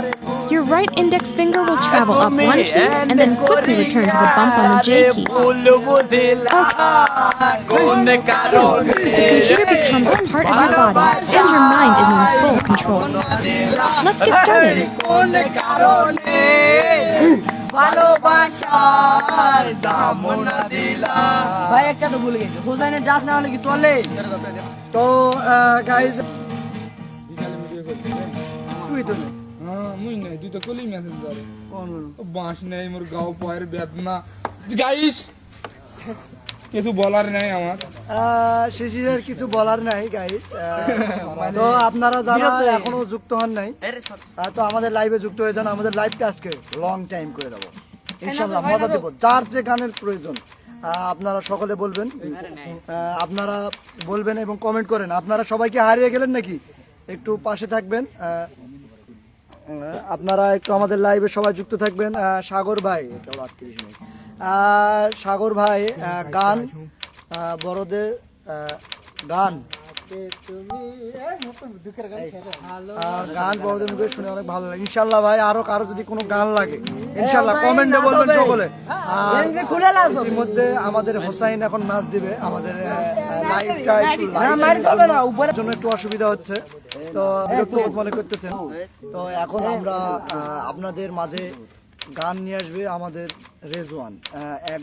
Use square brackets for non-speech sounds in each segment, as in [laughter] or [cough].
Your right index finger will travel up one key and then quickly return to the bump on the J key. The computer becomes a part of your body and your mind is in full control. Let's get started. কোন কারণে ভালোবাসার দাম না দিলা ভাই একটা তো ভুলে গেছি হোসেনের ডাস না হলে কি চলে তো গাইজ তুই তো নেই। হ্যাঁ মুই নাই তুই তো কলি মেসেজ করে বাঁশ নেই মোর গাও পায়ের বেদনা। গাইস কিছু বলার নাই আমার। শিশিরের কিছু বলার নাই গাইজ তো আপনারা যারা এখনও যুক্ত হন নাই তো আমাদের লাইভে যুক্ত হয়ে যান আমাদের লাইভটা আজকে লং টাইম করে দেবো। ইনশাল্লাহ মজা দেবো। যার যে গানের প্রয়োজন আপনারা সকলে বলবেন। আহ, আপনারা বলবেন এবং কমেন্ট করেন। আপনারা সবাইকে হারিয়ে গেলেন নাকি? একটু পাশে থাকবেন। আপনারা একটু আমাদের লাইভে সবাই যুক্ত থাকবেন সাগর ভাই এটা হলো 38 মিনিট। সাগর ভাই গান বড়দের গান গান বড়দের মুখে শুনে অনেক ভালো লাগে। ইনশাল্লাহ ভাই আরও কারও যদি কোনো গান লাগে ইনশাল্লাহ কমেন্টে বলবেন সকলে। আর ইতিমধ্যে আমাদের হোসাইন এখন নাচ দিবে। আমাদের লাইভটা একটু উপরে লাইভের জন্য একটু অসুবিধা হচ্ছে। তো বিরক্ত মনে করতেছেন। তো এখন আমরা আপনাদের মাঝে গান নিয়ে আসবে আমাদের রেজওয়ান। এক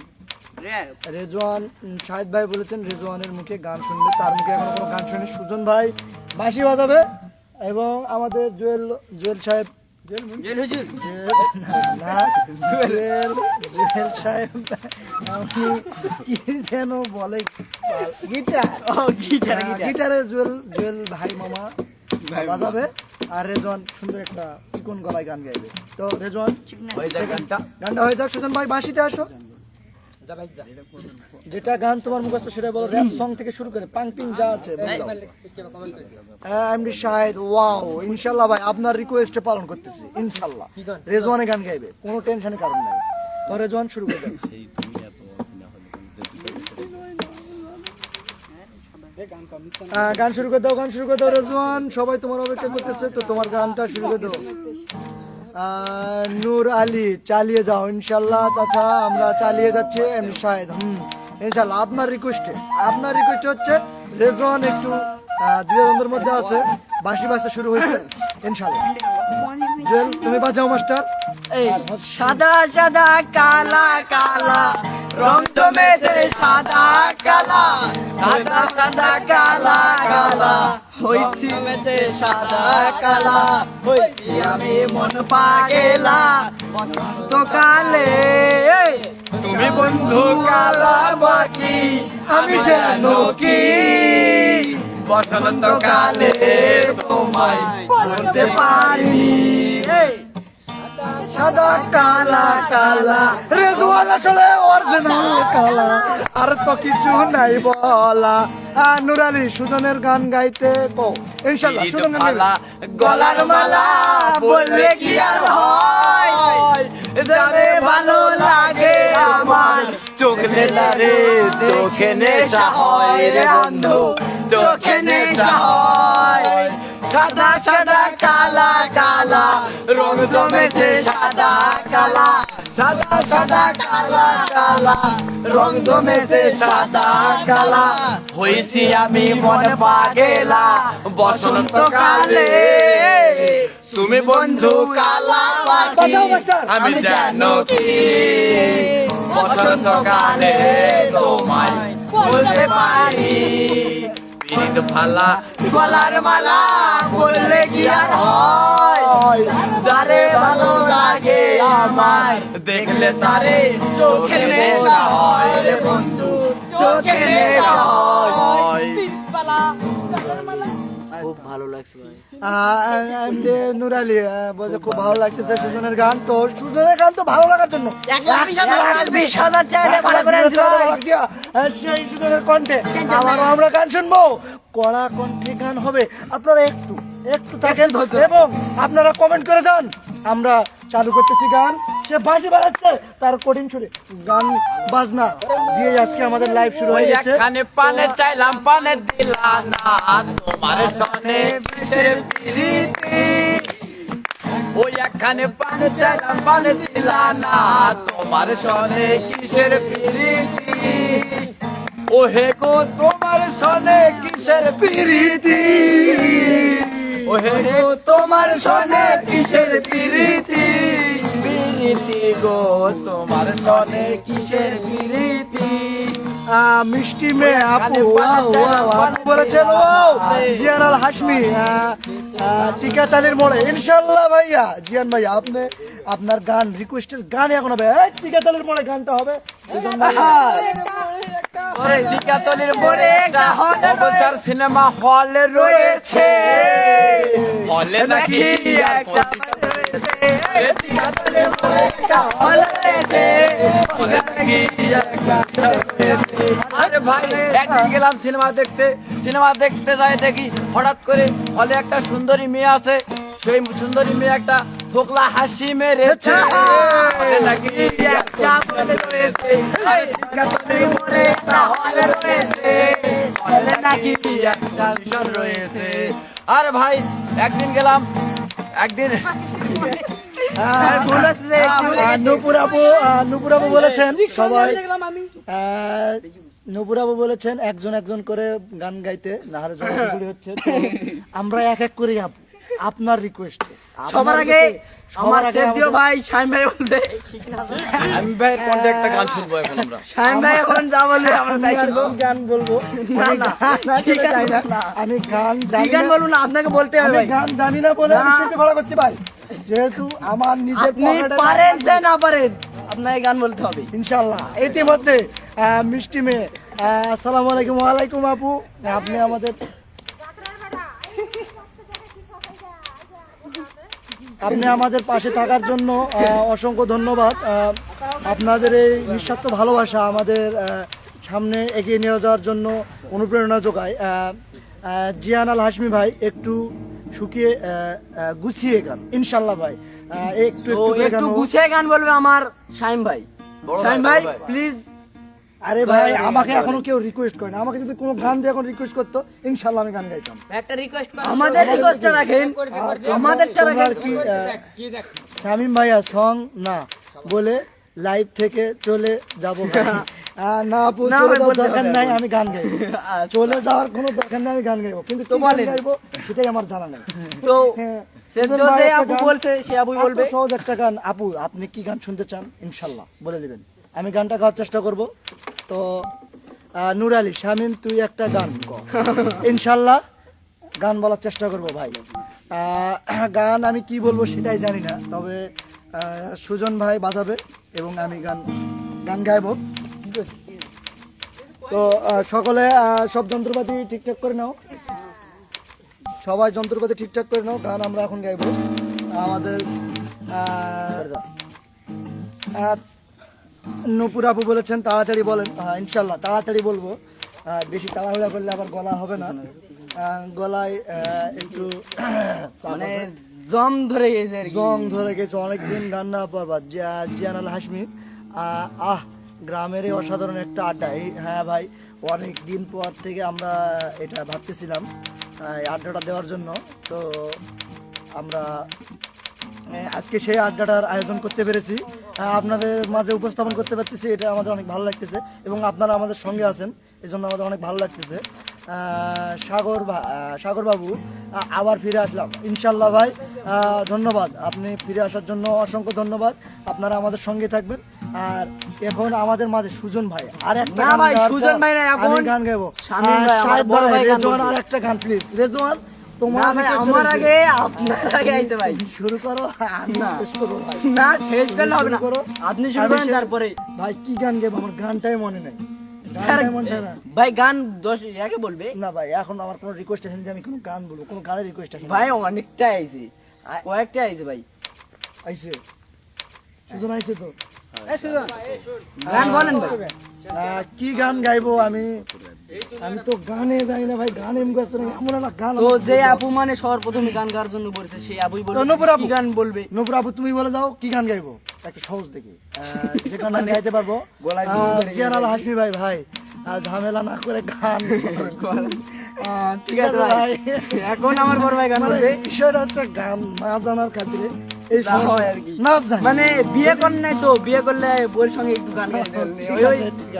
রেজওয়ান। শাহিদ ভাই বলেছেন রেজওয়ানের মুখে গান শুনবে তার মুখে এখনও কোনো গান শুনি সুজন ভাই বাঁশি বাজাবে এবং আমাদের জুয়েল জুয়েল সাহেব জেল হুজুর? না, জুয়েল জুয়েল সাহেব আপনি কি যেন বলে গিটার। ও গিটার গিটারে। জুয়েল জুয়েল ভাই মামা বাজাবে আর রেজওয়ান সুন্দর একটা চিকন গলায় গান গাইবে। তো গানটা। গানটা হয়ে যাক সুজন ভাই বাঁশিতে আসো। যেটা গান তোমার মুখস্থ সেটা বলো। র্যাপ সং থেকে শুরু করে পাং পিং যা আছে এমডি শাহেদ ওয়াও ইনশাল্লাহ ভাই আপনার রিকোয়েস্টে পালন করতেছি ইনশাল্লাহ। রেজওয়ানে গান? গাইবে কোনো টেনশনের কারণ নাই। তো রেজওয়ান শুরু করে দাও। গান শুরু করে দাও গান শুরু করে দাও রেজওয়ান সবাই তোমার অপেক্ষা করতেছে তো তোমার গানটা শুরু করে দাও। নূর আলী, চালিয়ে যাও ইনশাল্লাহ। তাছাড়া আমরা চালিয়ে যাচ্ছি শাহেদ হুম, ইনশাল্লাহ, আপনার রিকোয়েস্টে আপনার রিকোয়েস্ট হচ্ছে রেজন একটু দ্বিধাদ্বন্দ্বের মধ্যে আছে। বাঁশি বাজতে শুরু হয়েছে, ইনশাল্লাহ। জুয়েল, তুমি বাজাও মাস্টার। এই সাদা সাদা কালা কালা। রং তো মেজে সাদা কালা। সাদা সাদা কালা কালা। হইছি মেছে সাদা কালা। হইছি আমি মন পাগেলা। বসন্ত কালে তুমি বন্ধু কালা বাকি আমি যেন কি? বসন্ত কালে তোমায় বলতে পারি। এই, সাদা কালা কালা রেজওয়ান আসলে অরিজিনাল কালা। আর তো কিছু নাই বলা। আহ, নূর আলী সুজনের গান গাইতে কো। সুজন মালা গলার মালা বললে কি আর হয়? যারে ভালো লাগে আমার চোখ নেলা রে চোখে নেশা হয় রে বন্ধু চোখে নেশা হয়। সাদা সাদা কালা কালা। রং জমেছে সাদা কালা। সাদা সাদা কালা কালা। রং জমেছে সাদা কালা। হইছি আমি মন পাগেলা। বসন্ত কালে তুমি বন্ধু কালা পাখি। আমি জানো কি। বসন্ত কালে তোমায় বলতে পারি। পিরিত ফালা গলার মালা করলে কি আর হয়? যারে ভালো লাগে আমায় দেখলে তারে চোখে নেশা হয়। রে বন্ধু চোখে নেশা হয়। ভালো লাগছে ভাই। এমডি নূর আলী বলছে খুব ভালো লাগতেছে সুজনের গান। তো সুজনের গান তো ভালো লাগার জন্য। বিশ হাজার টাকা করে সেই সুজনের কণ্ঠে আবার আমরা গান শুনব। কড়া কণ্ঠে গান হবে। আপনারা একটু একটু থাকেন এবং আপনারা কমেন্ট করে যান। আমরা চালু করতেছি গান। সে বাঁশি বাজাচ্ছে তার কঠিন সুরে গান, বাজনা দিয়ে আজকে আমাদের লাইভ শুরু হয়ে গেছে। এখানে পানে চাইলাম, পানে দিলা না, তোমার সনে বিষের পিরিতি। ওই একখানে পান চাইলাম, পান দিলা না, তোমার সনে কিসের প্রীতি? ও হে গো, তোমার সনে কিসের প্রীতি? ও হে তোমার সনে কিসের প্রীতি? প্রীতি গো তোমার সনে কিসের প্রীতি? মিষ্টি মেয়ে আপু ওয়াও ওয়াও আপু বলেছেন ওয়াও জিয়ান আল হাসমি টিকাতালির মোড়ে। ইনশাল্লাহ ভাইয়া জিয়ান ভাইয়া আপনি আপনার গান রিকোয়েস্টের গান এখন হবে। টিকাতালির মোড়ে গানটা হবে। টিকাতলির মোড়ে অবসর সিনেমা হল রয়েছে। হলে নাকি? একটা সিনেমা দেখতে সিনেমা দেখতে যাই দেখি হঠাৎ করে হলে একটা সুন্দরী মেয়ে আছে সেই সুন্দরী মেয়ে একটা ফোকলা হাসি মেরেছে আরে ভাই, একদিন গেলাম একদিন। নূপুর আপু আহ, নূপুর আপু বলেছেন সবাই আহ, নূপুর আপু বলেছেন একজন একজন করে গান গাইতে জন্য হচ্ছে। আমরা এক এক করে আপু আপনার রিকোয়েস্ট সবার আগে আমার শ্রদ্ধেয় ভাই শাহিন ভাই বলবে। আমি ভাই একটা গান শুনব এখন আমরা? শাহিন ভাই এখন যা বলবে আমরা তাই শুনব। গান বলব? জানি না। আমি গান জানি কি গান না। বলুন না আপনাকে বলতে হবে ভাই। গান জানি না বলে আমি শিল্পী ভাড়া করছি ভাই। যেহেতু আমার নিজের আপনি পকেটে- পারেন যে না পারেন আপনাকে গান বলতে হবে। ইনশাআল্লাহ। ইতিমধ্যে আহ, মিষ্টি মেয়ে। আহ, আসসালামু আলাইকুম। ওয়ালাইকুম আপু। আপনি আমাদের আপনি আমাদের পাশে থাকার জন্য অসংখ্য ধন্যবাদ। আপনাদের এই নিঃস্বার্থ ভালোবাসা আমাদের সামনে এগিয়ে নিয়ে যাওয়ার জন্য অনুপ্রেরণা যোগায়। জিয়ান আল হাসমি ভাই একটু শুকিয়ে গুছিয়ে গান ইনশাল্লাহ ভাই। একটু গুছিয়ে গান বলবে আমার শাহিন ভাই। ভাই ভাই। প্লিজ আরে ভাই আমাকে এখনও কেউ রিকোয়েস্ট করে না। আমাকে যদি কোনো গান দিয়ে এখন রিকোয়েস্ট করতো ইনশাল্লাহ আমি গান গাইতাম। আমাদের রিকোয়েস্টটা রাখেন। আমাদেরটা তোমার রাখেন। কি শামীম ভাইয়া সং না বলে লাইভ থেকে চলে যাব [laughs] না আপু চলে দরকার নাই আমি গান গাইবো। আচ্ছা। চলে যাওয়ার কোনো দরকার নাই আমি গান গাইবো। কিন্তু তো বলেন। গাইবো সেটাই আমার জানা নেই। [laughs] তো হ্যাঁ, একটা আপু বলছে সে এত বলবে। সহজ একটা গান। আপু আপনি কি গান শুনতে চান? ইনশাল্লাহ বলে দিবেন। আমি গানটা গাওয়ার চেষ্টা করব। তো নুর আলী, শামিম, তুই একটা গান ইনশাল্লাহ গান বলার চেষ্টা করব ভাই। গান আমি কি বলব সেটাই জানি না, তবে সুজন ভাই বাজাবে এবং আমি গান গান গাইবো। তো সকলে সব যন্ত্রপাতি ঠিকঠাক করে নাও। সবাই যন্ত্রপাতি ঠিকঠাক করে নাও, গান আমরা এখন গাইবো। আমাদের নূপুর আপু বলেছেন তাড়াতাড়ি বলেন। হ্যাঁ ইনশাল্লাহ তাড়াতাড়ি বলব। বেশি তাড়াহুড়া করলে আবার গলা হবে না। গলায় একটু [clears throat] মানে জম ধরে গেছে আর কি। জং ধরে গেছে অনেকদিন গান না পারবা জিয়ান আল হাসমি আহ, আহ গ্রামের অসাধারণ একটা আড্ডা। হ্যাঁ ভাই অনেক দিন পর থেকে আমরা এটা ভাবতেছিলাম আড্ডাটা দেওয়ার জন্য। তো আমরা আজকে সেই আড্ডাটার আয়োজন করতে পেরেছি। আপনাদের মাঝে উপস্থাপন করতে পারতেছি এটা আমাদের অনেক ভালো লাগতেছে এবং আপনারা আমাদের সঙ্গে আছেন এই জন্য আমাদের অনেক ভালো লাগতেছে। সাগর সাগর বাবু আবার ফিরে আসলাম। ইনশাল্লাহ ভাই ধন্যবাদ। আপনি ফিরে আসার জন্য অসংখ্য ধন্যবাদ। আপনারা আমাদের সঙ্গে থাকবেন। আর এখন আমাদের মাঝে সুজন ভাই আর একটা গান গাইবো। আর একটা গান প্লিজ রেজওয়ান? তোমার ভাই দিকে আমার আগে আপনার আগে আইতে ভাই শুরু করো আমি শেষ না শেষ করলে হবে না। আপনি শুরু করেন তারপরে। ভাই কি গান গাইবো আমার গানটাই মনে নেই। ভাই গান দশ আগে বলবে। না ভাই এখন আমার কোনো রিকোয়েস্ট আছে যে আমি কোনো গান বলব। কোনো গানের রিকোয়েস্ট আছে ভাই অনেকটা আইছে। কয়েকটা আইছে ভাই। আইছে। সুজন আইছে তো? গান বলেন কি গান গাইবো আমি? আমি তো গানে জানি না ভাই গানে এমন একটা গান তো যে আপু মানে সর্বপ্রথমে গান গাওয়ার জন্য বলেছে সেই আপুই বলবে নূপুর আপু। গান বলবে? নূপুর আপু তুমি বলে দাও কি গান গাইবো? একটা সহজ দেখি। যে গান আমি গাইতে পারব? জিয়ান আল হাসমি ভাই ভাই। ঝামেলা না করে গান ঠিক আছে ভাই। এখন আমার বড় ভাই গান মানে বলবে বিষয়টা হচ্ছে গান না জানার খাতিরে এই যা আর কি। মানে বিয়ে কর নাই তো বিয়ে করলে বউর সঙ্গে একটু গান।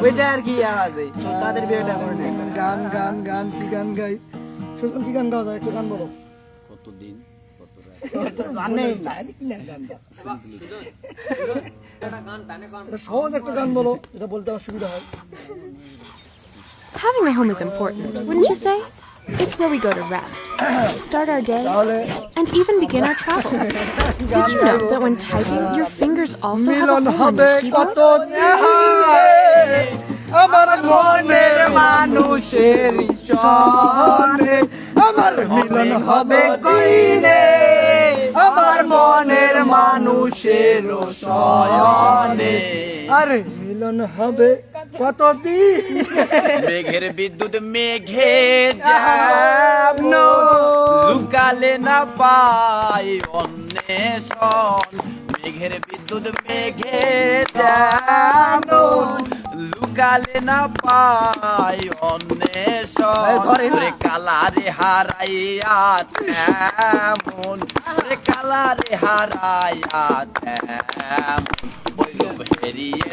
ওইটা আর কি আছে। তাদের বিয়েটা করে নাই। গান গান গান কি গান গাই? সুজন কি গান গাও যায়? একটু গান বলো। জানে? এটা সহজ একটা গান বলো এটা বলতে অসুবিধা হয়। Having a home is important, wouldn't you say? It's where we go to rest, start our day, তাহলে and even begin our travels. Did you know that when typing, your fingers also have a Milan hole in হবে the কত keyboard? আমার মনের মানুষের সনে আমার মিলন হবে কইনে আমার মনের মানুষের শয়নে আরে মিলন হবে কতদিন? মেঘের বিদ্যুৎ মেঘে যেমন লুকালে না পাই অন্বেষণ। মেঘের বিদ্যুৎ মেঘে যেমন লুকালে না পাই অন্বেষণ। রে কালারে হারাইয়া তেমন। রে কালারে হারাইয়া তেমন। রূপ হেরিয়ে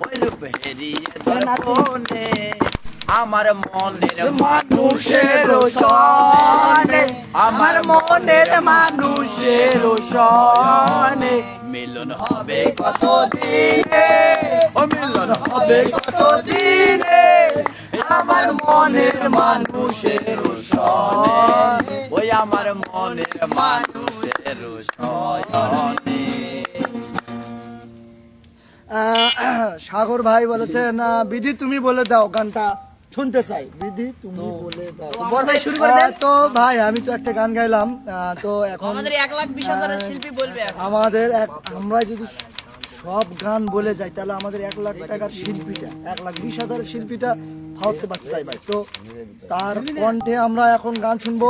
ওই রূপ হেরিয়ে আমার মনের মানুষের সনে আমার মনের মানুষের সনে মিলন হবে কত দিনে ও মিলন হবে কত দিনে আমার মনের মানুষের সনে ওই আমার মনের মানুষের সনে সাগর ভাই বলেছেন না বিধি তুমি বলে দাও গানটা শুনতে চাই। বিধি তুমি বলে দাও। ভাই শুরু করে দেন। তো ভাই আমি তো একটা গান গাইলাম তো এখন আমাদের এক লাখ বিশ হাজারের শিল্পী বলবে আমাদের আমরা যদি সব গান বলে যাই তাহলে আমাদের এক লাখ টাকার শিল্পীটা এক লাখ বিশ হাজার শিল্পীটা ভাবতে পারতে চাই ভাই তো তার কণ্ঠে আমরা এখন গান শুনব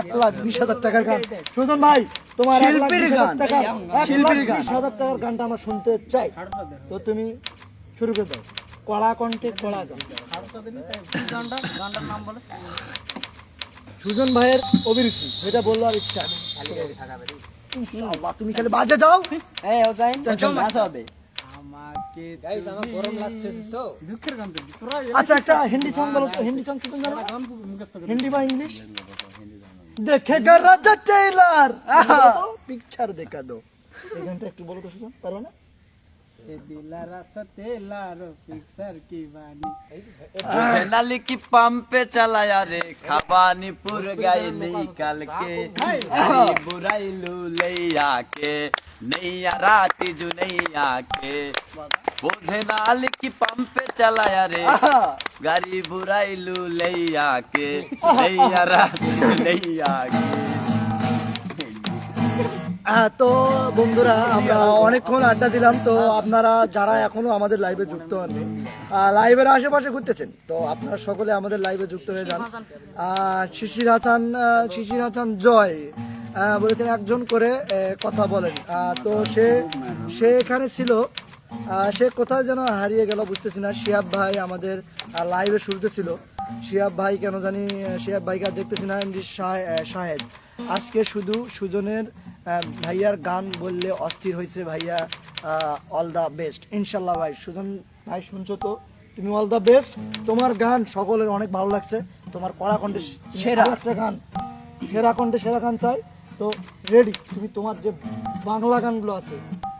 এক লাখ বিশ হাজার টাকার গান। সুজন ভাই তোমার শিল্পীর বিশ হাজার গান। শিল্পীর গান। বিশ হাজার টাকার গানটা আমরা শুনতে চাই। তো তুমি শুরু করে দাও। কড়া কণ্ঠে কড়া গান। সুজন ভাইয়ের অভিরুচি যেটা বলল আর ইচ্ছা। তুমি খালি বাজে যাও। হ্যাঁ হবে। আচ্ছা একটা হিন্দি সং বলো তো হিন্দি সং কি তুমি জানো হিন্দি বা ইংলিশ? দেখেগা রাজা টেইলার পিকচার দেখা দো এই গানটা একটু পাম্পে মানে? চালায়া রে? খাবানিপুর গাই নেই কালকে। বুড়াইলু লইয়া কে हरी बुराई लू लैया के नैया राती जु नैया के तुझे नाल की पंप पे चलाया रे गाड़ी बुराई लू लैया के नैया राती जु नैया के হ্যাঁ তো বন্ধুরা আমরা অনেকক্ষণ আড্ডা দিলাম তো আপনারা যারা এখনো আমাদের লাইভে যুক্ত হননি লাইভের আশেপাশে ঘুরতেছেন তো আপনারা সকলে আমাদের লাইভে যুক্ত হয়ে যান আহ, শিশির হাসান আহ, শিশির হাসান জয় আহ, বলেছেন একজন করে কথা বলেন। তো সে সে এখানে ছিল। সে কোথায় যেন হারিয়ে গেল বুঝতেছি না। শিয়াব ভাই আমাদের লাইভে শুরুতে ছিল। শিয়াব ভাই কেন জানি শিয়াব ভাইকে আর দেখতেছি না এমডি শাহেদ আজকে শুধু সুজনের ভাইয়ার গান বললে অস্থির হয়েছে ভাইয়া অল দ্য বেস্ট ইনশাল্লাহ ভাই সুজন ভাই শুনছো তো? তুমি অল দ্য বেস্ট তোমার গান সকলের অনেক ভালো লাগছে। তোমার কড়া কণ্ঠে সেরা। একটা গান। সেরা কণ্ঠে সেরা গান চাই। তো রেডি তুমি তোমার যে বাংলা গানগুলো আছে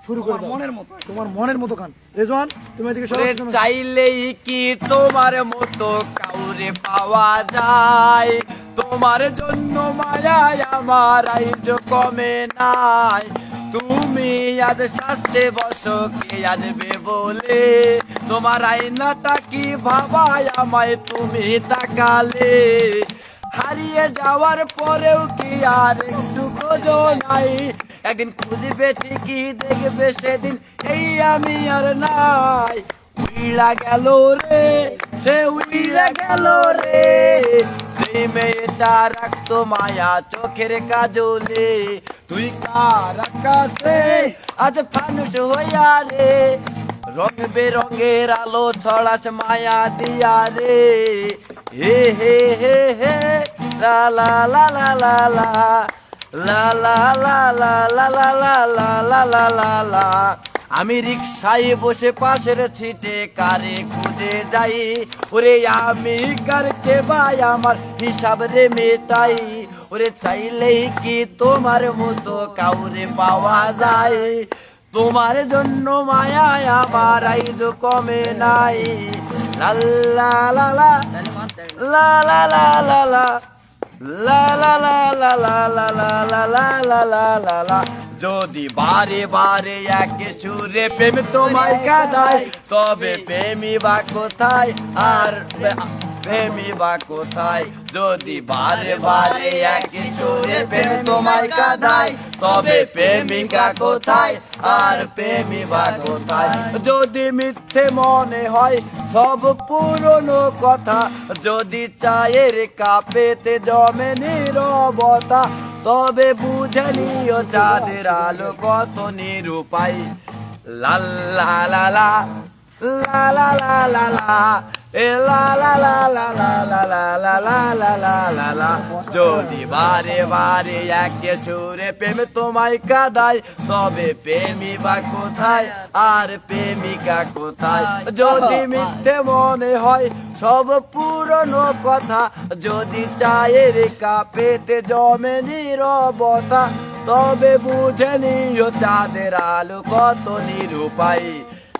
শুরু করে মনের মতো। তোমার মনের মতো গান। রেজওয়ান তুমি এদিকে চাইলেই কি তোমার মতো কাউরে পাওয়া যায়? তোমার জন্য মায়ায় আমার আইজ কমে নাই। তুমি আজ শাস্তে বসো কে আসবে বলে? তোমার আইনাটা কি ভাবায় আমায় তুমি তাকালে? হারিয়ে যাওয়ার পরেও কি আর একটু খোঁজো নাই? একদিন খুঁজবে ঠিকই, দেখবে সেদিন এই আমি আর নাই। উইলা গেল রে, সে উইলা গেল রে। সেই মেয়েটা রাখতো মায়া চোখের কাজলে, তুই কার আকাশে আজ ফানুষ হইয়া রে? রং বেরঙের আলো ছড়াস মায়া দিয়া রে। হে হে হে হে লা লা লা লা লা লা লা লা লা লা লা লা লা লা লা লা লা লা আমি রিক্সায় বসে পাশের ছিটে কারে খুঁজে যাই ওরে আমি কারকে ভাই আমার হিসাব রে মেটাই ওরে চাইলেই কি তোমার মতো কাউরে পাওয়া যায় তোমার জন্য মায়া আমার আইজ কমে নাই লা লা লা লা লা লা লা লা লা লা লা লা লা লা লা লা লা লা লা লা লা যদি বারে বারে একে সুরে প্রেম তোমায় কাদায় তবে প্রেমী বা কোথায় আর প্রেমী বা কোথায়? যদি বারে বারে একে সুরে প্রেম তোমায় কাদায়, তবে প্রেমিকা কোথায়? আর প্রেমী বা কোথায়? যদি মিথ্যে মনে হয় সব পুরনো কথা, যদি চায়ের কাপেতে জমে নীরবতা, তবে বুঝে নিও চাঁদের আলো কত নিরূপায়। লা লা লা la la la la la যদি বারে বারে একে সুরে প্রেম তোমায় কাদায় তবে প্রেমিকা কোথায় আর প্রেমিকা কোথায় যদি মিথ্যে মনে হয় সব পুরনো কথা যদি চায়ের কাপেতে জমে নিরবতা তবে বুঝে নিও চাঁদের আলো কত নিরুপায়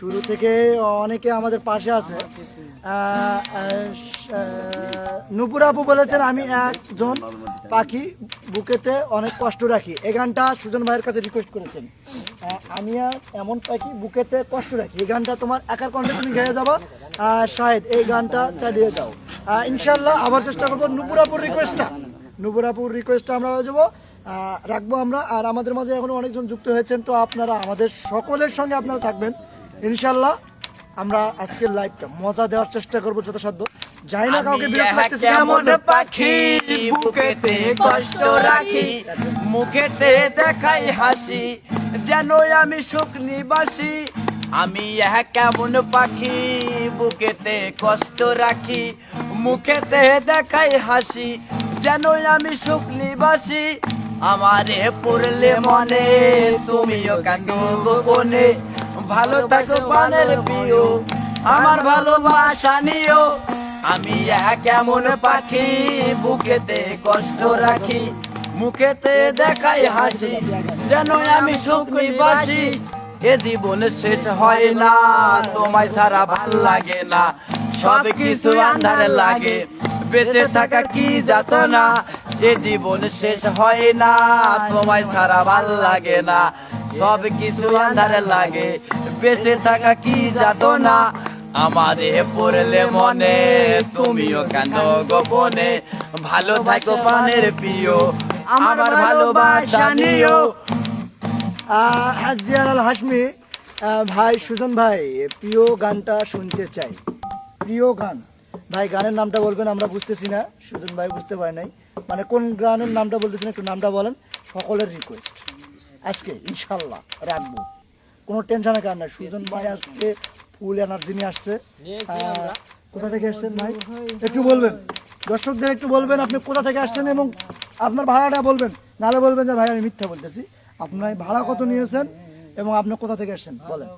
শুরু থেকে অনেকে আমাদের পাশে আছে। নুপুর আপু বলেছেন, আমি একজন পাখি বুকেতে অনেক কষ্ট রাখি। এই গানটা সুজন ভাইয়ের কাছে রিকোয়েস্ট করেছেন। আমি আর এমন পাখি বুকেতে কষ্ট রাখি। এই গানটা তোমার একার কণ্ঠে তুমি গেয়ে যাব। শাহেদ, এই গানটা চালিয়ে যাও। ইনশাল্লাহ আবার চেষ্টা করব নুপুর আপুর রিকোয়েস্টটা নুপুরাপুর রিকোয়েস্টটা আমরা হয়ে যাব রাখব আমরা। আর আমাদের মাঝে এখনও অনেকজন যুক্ত হয়েছেন, তো আপনারা আমাদের সকলের সঙ্গে আপনারা থাকবেন। ইনশাল্লাহ আমরা আজকের লাইভটা মজা দেওয়ার চেষ্টা করব যথাসাধ্য। যাই না কাউকে বিরক্ত না পাখি বুকেতে কষ্ট রাখি। মুখেতে দেখাই হাসি যেন আমি সুখ নিবাসী আমি এক কেমন পাখি বুকেতে কষ্ট রাখি মুখেতে দেখাই হাসি যেন আমি সুখ নিবাসী আমারে পড়লে মনে, তুমিও কান্দো গোপনে ভালো থাকো পানের প্রিয়, আমার ভালোবাসা নিও। আমি এক কেমন পাখি, বুকেতে কষ্ট রাখি। মুখেতে দেখাই হাসি, যেন আমি সুখ বাসি এ জীবন শেষ হয় না, তোমায় ছাড়া ভালো লাগে না। সব কিছু আন্ধারে লাগে, বেঁচে থাকা কি যাত না এ জীবন শেষ হয় না তোমায় ছাড়া ভালো লাগে না। সব কিছু আন্ধারে লাগে বেঁচে থাকা কি যাত না আমারে পড়লে মনে তুমিও কেন গোপনে? ভালো থাকো পানের প্রিয় আমার ভালোবাসা নিও। আহ, জিয়ালাল হাসমি ভাই সুজন ভাই প্রিয় গানটা শুনতে চাই। প্রিয় গান। ভাই গানের নামটা বলবেন আমরা বুঝতেছি না। সুজন ভাই বুঝতে পারে নাই। মানে কোন গানের নামটা বলতেছেন একটু নামটা বলেন। সকলের রিকোয়েস্ট আজকে ইনশাল্লাহ রাখব। কোনো টেনশনের কারণ নাই। সুজন ভাই আজকে ফুল এনার্জি নিয়ে আসছে। কোথা থেকে আসছেন ভাই? একটু বলবেন। দর্শকদের একটু বলবেন আপনি কোথা থেকে আসছেন এবং আপনার ভাড়াটা বলবেন। নাহলে বলবেন যে ভাই আমি মিথ্যা বলতেছি। আপনার ভাড়া কত নিয়েছেন এবং আপনি কোথা থেকে আসছেন? বলেন।